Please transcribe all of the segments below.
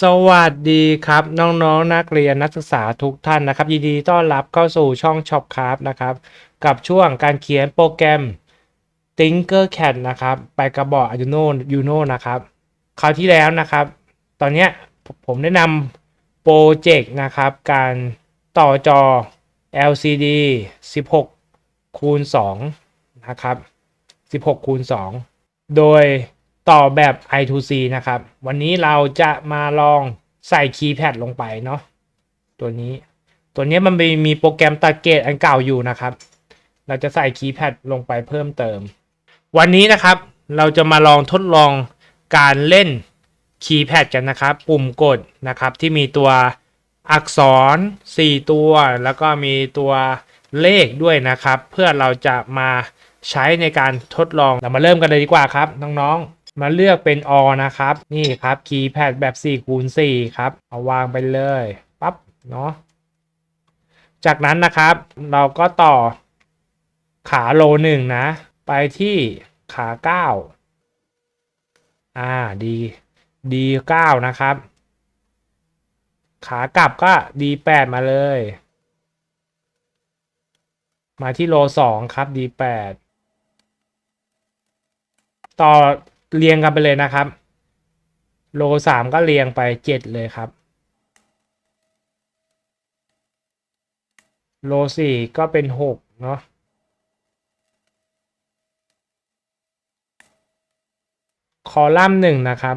สวัสดีครับน้องๆนนักเรียนนักศึกษาทุกท่านนะครับ ยินดีต้อนรับเข้าสู่ช่อง Shop Craft นะครับ กับช่วงการเขียนโปรแกรม Tinkercad นะครับ ไปกระบอก Arduino Uno นะครับคราวที่แล้วนะครับ ตอนนี้ผมได้นำโปรเจกต์นะครับ การต่อจอ LCD 16คูณ2นะครับ 16คูณ2โดย ต่อแบบ I2C นะครับ วันนี้เราจะมาลองใส่คีย์แพดลงไปเนาะตัวนี้ ตัวนี้มันมีมีโปรแกรมตัดเกรดอันเก่าอยู่นะครับ เราจะใส่คีย์แพดลงไปเพิ่มเติม วันนี้นะครับเราจะมาลองทดลองการเล่นคีย์แพดกันนะครับ ปุ่มกดนะครับที่มีตัวอักษร 4 ตัว แล้วก็มีตัวเลขด้วยนะครับ เพื่อเราจะมาใช้ในการทดลองเรามาเริ่มกันเลยดีกว่าครับ น้อง ๆ มาเลือกเป็นอนะครับ นี่ครับคีย์แพดแบบ4คูณ4ครับ เอาวางไปเลยปั๊บเนาะจากนั้นนะครับเราก็ต่อขาโลหนึ่งนะ ไปที่ขาเก้าอ่าดีดีเก้านะครับ ขากลับก็ดีแปดมาเลย มาที่โลสองครับดีแปดต่อ เรียงกันไปเลยนะครับ โลสามก็เรียงไปเจ็ดเลยครับ โลสี่ก็เป็นหกเนาะคอลัมน์หนึ่งนะครับ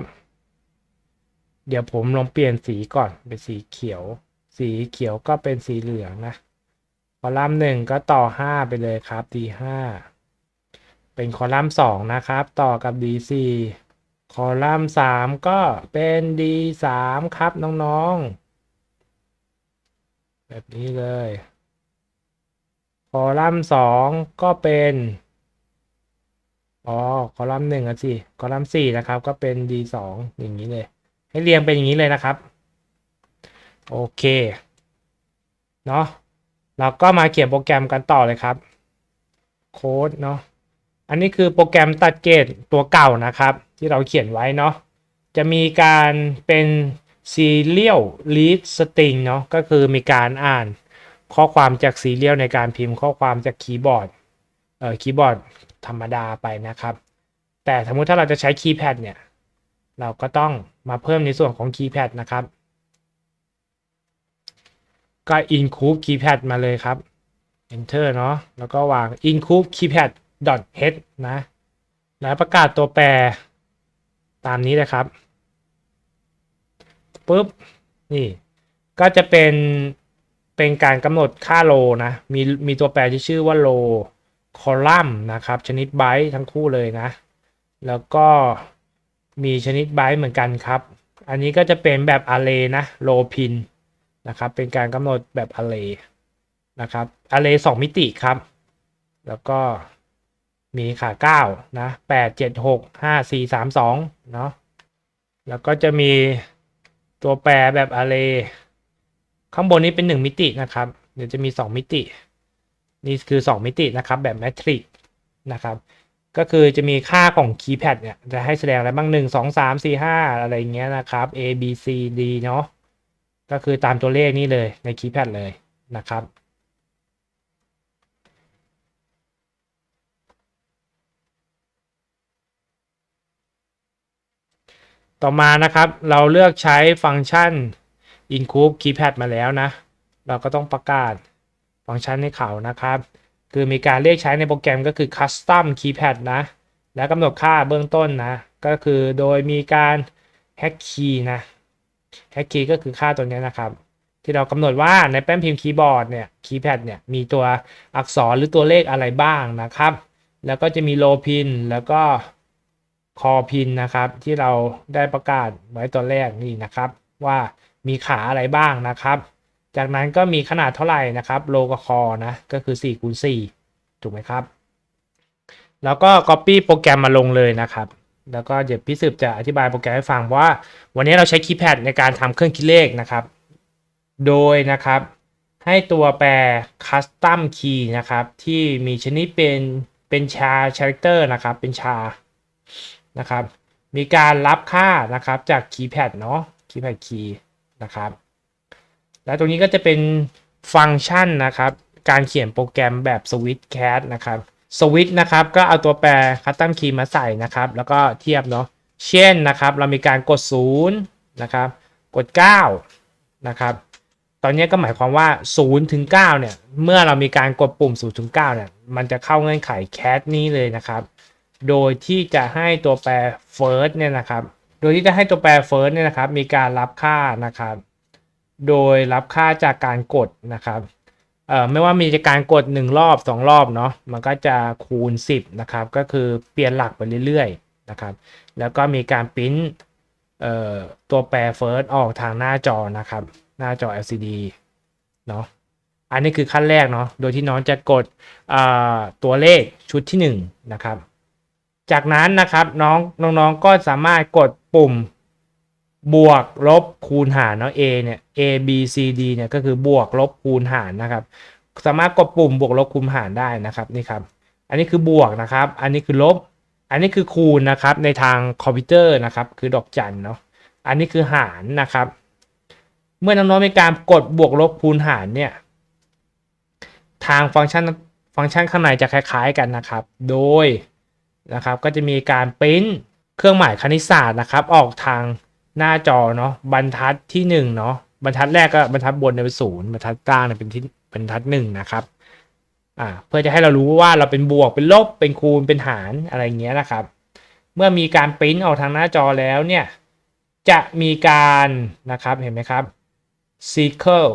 เดี๋ยวผมลองเปลี่ยนสีก่อนเป็นสีเขียว สีเขียวก็เป็นสีเหลืองนะ คอลัมน์หนึ่งก็ต่อห้าไปเลยครับ d ห้า เป็นคอลัมน์สองนะครับ ต่อกับ d สี่คอลัมน์สามก็เป็น d สามครับน้องๆ แบบนี้เลย คอลัมน์สองก็เป็นอ๋อคอลัมน์หนึ่งอะสิคอลัมน์สี่นะครับ ก็เป็น d สองอย่างนี้เลย ให้เรียงเป็นอย่างนี้เลยนะครับ โอเค เนาะเราก็มาเขียนโปรแกรมกันต่อเลยครับ โค้ดเนาะ อันนี้คือโปรแกรมตัดเกรดตัวเก่านะครับ ที่เราเขียนไว้เนาะจะมีการเป็น serial read string เนาะก็คือมีการอ่านข้อความจาก serial ในการพิมพ์ข้อความจากคีย์บอร์ดเอ่อคีย์บอร์ดธรรมดาไปนะครับ แต่สมมุติถ้าเราจะใช้คีย์แพดเนี่ย เราก็ต้องมาเพิ่มในส่วนของคีย์แพดนะครับ ก็ include keypad มาเลยครับ enter เนาะแล้วก็วาง include keypad .h นะ แล้วประกาศตัวแปรตามนี้เลยครับปุ๊บนี่ก็จะเป็นเป็นการกำหนดค่าโลนะ มีมีตัวแปรที่ชื่อว่าโลคอลัมน์นะครับ ชนิดไบต์ทั้งคู่เลยนะ แล้วก็มีชนิดไบต์เหมือนกันครับ อันนี้ก็จะเป็นแบบ array นะโลพินนะครับ เป็นการกำหนดแบบ array นะครับ array 2มิติครับ แล้วก็ มีขา9นะ8 7 6 5 4 3 2เนาะแล้วก็จะมีตัวแปรแบบ array ข้างบนนี้เป็น1มิตินะครับ เดี๋ยวจะมี2มิติ นี่คือ2มิตินะครับแบบแมทริกนะครับ ก็คือจะมีค่าของคีย์แพดเนี่ยจะให้แสดงอะไรบ้าง1 2 3 4 5อะไรเงี้ยนะครับ A B C D เนาะก็คือตามตัวเลขนี้เลยในคีย์แพดเลยนะครับ ต่อมานะครับ เราเลือกใช้ฟังก์ชัน include keypad มาแล้วนะ เราก็ต้องประกาศฟังก์ชันให้เขานะครับ คือมีการเรียกใช้ในโปรแกรมก็คือ custom keypad นะ และกำหนดค่าเบื้องต้นนะ ก็คือโดยมีการ hack key นะ hack key ก็คือค่าตัวนี้นะครับ ที่เรากำหนดว่าในแป้นพิมพ์คีย์บอร์ดเนี่ยคีย์แพดเนี่ย มีตัวอักษรหรือตัวเลขอะไรบ้างนะครับ แล้วก็จะมี low pin แล้วก็ core pin นะครับ ที่เราได้ประกาศไว้ตอนแรกนี่นะครับ ว่ามีขาอะไรบ้างนะครับ จากนั้นก็มีขนาดเท่าไหร่นะครับโลกับคอนะก็คือ4คูณ4ถูกไหมครับ แล้วก็ copy โปรแกรมมาลงเลยนะครับแล้วก็เดี๋ยวพี่สืบจะอธิบายโปรแกรมให้ฟังว่า วันนี้เราใช้คีย์แพดในการทำเครื่องคิดเลขนะครับ โดยนะครับ ให้ตัวแปร custom key นะครับ ที่มีชนิดเป็นเป็นชา character นะครับ เป็นชา นะครับ มีการรับค่านะครับจากคีย์แพดเนาะคีย์แพดคีย์นะครับ แล้วตรงนี้ก็จะเป็นฟังก์ชันนะครับ การเขียนโปรแกรมแบบ Switch Cat นะครับ Switch นะครับก็เอาตัวแปร Custom Key มาใส่นะครับ แล้วก็เทียบเนาะเช่นนะครับ เรามีการกด 0 นะครับ กด 9 นะครับ ตอนนี้ก็หมายความว่า 0 ถึง 9 เนี่ย เมื่อเรามีการกดปุ่ม 0 ถึง 9 เนี่ย มันจะเข้าเงื่อนไข cat นี้เลยนะครับ โดยที่จะให้ตัวแปร first เนี่ยนะครับ โดยที่จะให้ตัวแปร first เนี่ยนะครับ มีการรับค่านะครับ โดยรับค่าจากการกดนะครับเอ่อไม่ว่ามีการกด 1 รอบ 2 รอบเนาะมันก็จะคูณ 10นะครับก็คือเปลี่ยนหลักไปเรื่อยๆนะครับ แล้วก็มีการปริ้นเอ่อตัวแปร first ออกทางหน้าจอนะครับ หน้าจอ LCD เนาะอันนี้คือขั้นแรกเนาะโดยที่น้องจะกดอ่าตัวเลขชุดที่1นะครับ จากนั้นนะครับน้องน้องๆก็สามารถกดปุ่มบวกลบคูณหารเนาะ A เนี่ย A B C D เนี่ยก็คือบวกลบคูณหารนะครับ สามารถกดปุ่มบวกลบคูณหารได้นะครับนี่ครับ อันนี้คือบวกนะครับ อันนี้คือลบ อันนี้คือคูณนะครับในทางคอมพิวเตอร์นะครับ คือดอกจันเนาะอันนี้คือหารนะครับ เมื่อน้องๆมีการกดบวกลบคูณหารเนี่ย ทางฟังก์ชันฟังก์ชันข้างในจะคล้าย ๆกันนะครับ โดย นะครับก็จะมีการปริ้นเครื่องหมายคณิตศาสตร์นะครับ ออกทางหน้าจอเนาะบรรทัดที่1เนาะบรรทัดแรกก็บรรทัดบนเนี่ยเป็นศูนย์บรรทัดกลางเนี่ยเป็นที่บรรทัดหนึ่งนะครับอ่าเพื่อจะให้เรารู้ว่าเราเป็นบวกเป็นลบเป็นคูณเป็นหารอะไรเงี้ยนะครับ เมื่อมีการปริ้นออกทางหน้าจอแล้วเนี่ยจะมีการนะครับเห็นไหมครับ circle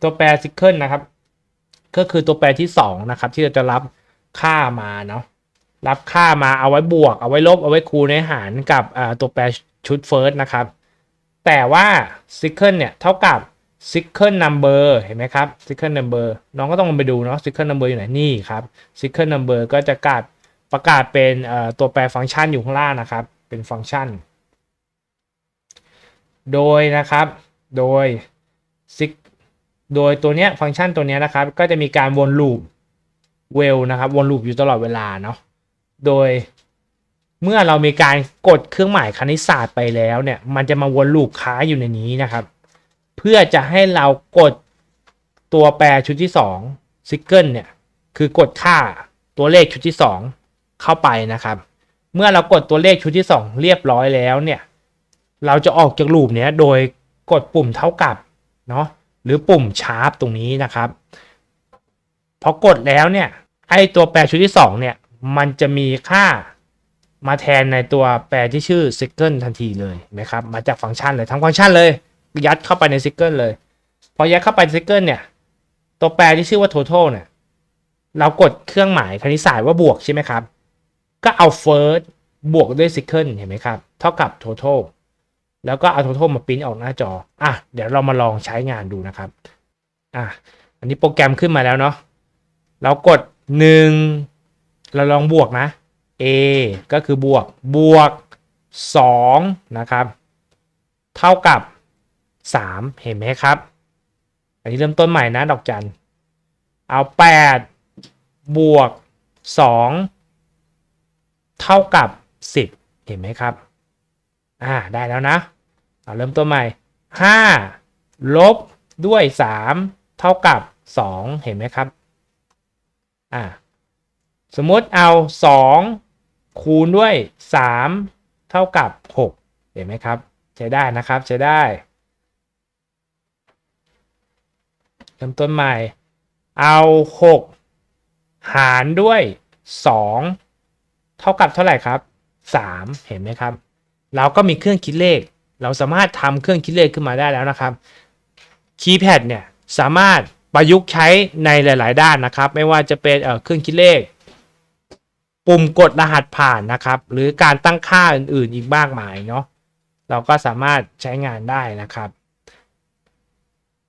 ตัวแปร circle นะครับ ก็คือตัวแปรที่2นะครับที่เราจะรับค่ามาเนาะ รับค่ามาเอาไว้บวก เอาไว้ลบ เอาไว้คูณให้หารกับตัวแปรชุด first นะครับ แต่ว่า second เนี่ยเท่ากับ second number เห็นไหมครับ second number น้องก็ต้องลงไปดูเนาะ second number อยู่ไหนนี่ครับ second number ก็จะกาดประกาศเป็นตัวแปรฟังก์ชันอยู่ข้างล่างนะครับ เป็นฟังก์ชัน โดยนะครับ โดย six โดยตัวเนี้ยฟังก์ชันตัวเนี้ยนะครับ ก็จะมีการวนลูปเวลนะครับ วนลูปอยู่ตลอดเวลาเนาะ โดยเมื่อเรามีการกดเครื่องหมายคณิตศาสตร์ไปแล้วเนี่ย มันจะมาวนลูปค้าอยู่ในนี้นะครับ เพื่อจะให้เรากดตัวแปรชุดที่2ซิกเกิลเนี่ย คือกดค่าตัวเลขชุดที่ 2 เข้าไปนะครับ เมื่อเรากดตัวเลขชุดที่ 2 เรียบร้อยแล้วเนี่ย เราจะออกจากลูปเนี้ยโดยกดปุ่มเท่ากับเนาะหรือปุ่มชาร์ปตรงนี้นะครับพอกดแล้วเนี่ยไอตัวแปรชุดที่ 2 เนี่ย มันจะมีค่ามาแทนในตัวแปรที่ชื่อ s i g l e ทันทีเลยนะครับ มาจากฟังก์ชันเลยทั้งฟังก์ชันเลย ยัดเข้าไปใน s i g l e เลย พอยัดเข้าไปใน s i g l e เนี่ย ตัวแปรที่ชื่อว่า total เนี่ย เรากดเครื่องหมายคณิตศาสตร์ว่าบวกใช่ไหมครับ ก็เอา first บวกด้วย s i g l e เห็นไหมครับ เท่ากับ total แล้วก็เอา total มาปริ้นออกหน้าจอ อะ เดี๋ยวเรามาลองใช้งานดูนะครับ อะ อันนี้โปรแกรมขึ้นมาแล้วเนาะ เรากด 1 เราลองบวกนะ a ก็คือบวกบวก 2 นะครับ เท่ากับ 3 เห็นไหมครับ อันนี้เริ่มต้นใหม่นะดอกจัน เอา 8 บวก 2 เท่ากับ 10 เห็นไหมครับ อ่า ได้แล้วนะเอาเริ่มต้นใหม่ 5 ลบด้วย 3 เท่ากับ 2 เห็นไหมครับ อ่า สมมติเอา 2 คูณด้วย 3 เท่ากับ 6 เห็นไหมครับ ใช้ได้นะครับใช้ได้เริ่มต้นใหม่ เอา 6 หารด้วย 2 เท่ากับเท่าไหร่ครับ 3 เห็นไหมครับ เราก็มีเครื่องคิดเลข เราสามารถทำเครื่องคิดเลขขึ้นมาได้แล้วนะครับคีย์แพดเนี่ยสามารถประยุกต์ใช้ในหลาย ๆ ด้านนะครับ ไม่ว่าจะเป็นเเครื่องคิดเลข ปุ่มกดรหัสผ่านนะครับ หรือการตั้งค่าอื่นๆอีกมากมายเนาะเราก็สามารถใช้งานได้นะครับ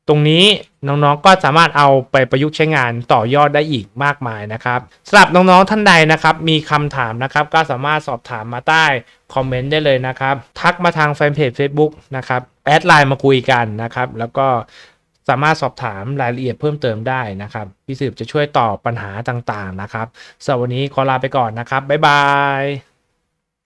ตรงนี้น้องๆก็สามารถเอาไปประยุกต์ใช้งานต่อยอดได้อีกมากมายนะครับสำหรับน้องๆท่านใดนะครับ มีคำถามนะครับ ก็สามารถสอบถามมาใต้คอมเมนต์ได้เลยนะครับ ทักมาทางแฟนเพจ Facebook นะครับแอดไลน์มาคุยกันนะครับ แล้วก็ สามารถสอบถามรายละเอียดเพิ่มเติมได้นะครับพี่สืบจะช่วยตอบปัญหาต่างๆนะครับสำหรับวันนี้ขอลาไปก่อนนะครับบ๊ายบาย